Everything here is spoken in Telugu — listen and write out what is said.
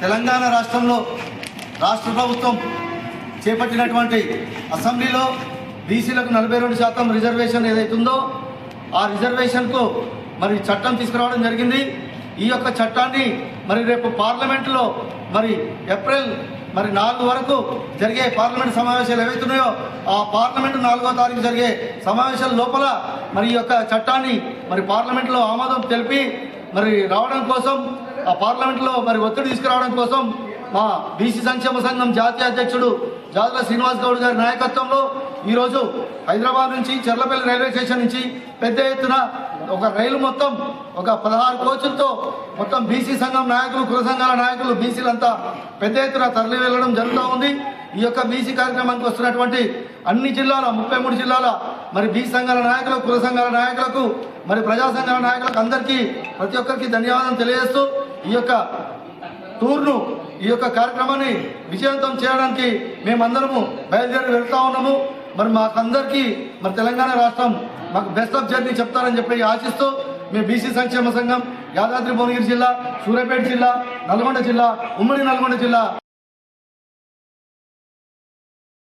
తెలంగాణ రాష్ట్రంలో రాష్ట్ర ప్రభుత్వం చేపట్టినటువంటి అసెంబ్లీలో బీసీలకు నలభై రెండు శాతం రిజర్వేషన్ ఏదైతుందో ఆ రిజర్వేషన్కు మరి చట్టం తీసుకురావడం జరిగింది. ఈ యొక్క చట్టాన్ని మరి రేపు పార్లమెంటులో మరి ఏప్రిల్ మరి నాలుగు వరకు జరిగే పార్లమెంట్ సమావేశాలు ఏవైతున్నాయో ఆ పార్లమెంటు నాలుగో తారీఖు జరిగే సమావేశాల లోపల మరి ఈ యొక్క చట్టాన్ని మరి పార్లమెంట్లో ఆమోదం తెలిపి మరి రావడం కోసం ఆ పార్లమెంట్లో మరి ఒత్తిడి తీసుకురావడం కోసం మా బీసీ సంక్షేమ సంఘం జాతీయ అధ్యక్షుడు జాతుల శ్రీనివాస్ గౌడ్ గారి నాయకత్వంలో ఈరోజు హైదరాబాద్ నుంచి చెర్లపల్లి రైల్వే స్టేషన్ నుంచి పెద్ద ఎత్తున ఒక రైలు మొత్తం ఒక పదహారు కోచులతో మొత్తం బీసీ సంఘం నాయకులు కుల సంఘాల నాయకులు బీసీలంతా పెద్ద ఎత్తున తరలి వెళ్ళడం జరుగుతూ ఉంది. ఈ యొక్క బీసీ కార్యక్రమానికి వస్తున్నటువంటి అన్ని జిల్లాల ముప్పై మూడు జిల్లాల మరి బీసీ సంఘాల నాయకులు కుల సంఘాల నాయకులకు మరి ప్రజా సంఘాల నాయకులకు అందరికీ ప్రతి ఒక్కరికి ధన్యవాదాలు తెలియజేస్తూ ఈ యొక్క టూర్ను ఈ యొక్క కార్యక్రమాన్ని విజయవంతం చేయడానికి మేమందరము బయలుదేరి వెళ్తా ఉన్నాము. మరి మాకందరికీ మరి తెలంగాణ రాష్ట్రం మాకు బెస్ట్ ఆఫ్ జర్నీ చెప్తారని చెప్పి ఆశిస్తూ మేము బీసీ సంక్షేమ సంఘం యాదాద్రి భువనగిరి జిల్లా సూర్యాపేట జిల్లా నల్గొండ జిల్లా ఉమ్మడి నల్గొండ జిల్లా